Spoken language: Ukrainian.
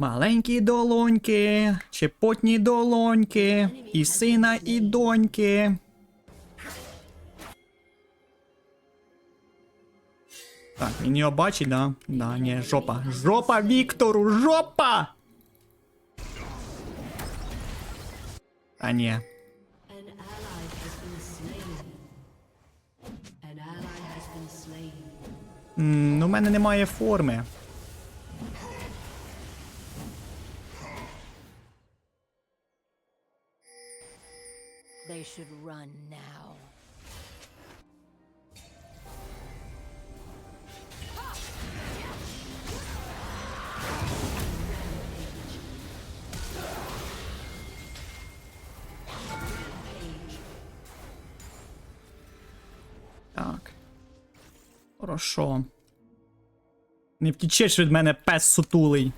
Маленькі долоньки, чепотні долоньки, і сина, і доньки. Так, він його бачить, да? Да, ні, жопа. Жопа Віктору, жопа! А ні. М, Ну, в мене немає форми. They should run now. Так. Хорошо. Не втічеш від мене пес сутулий.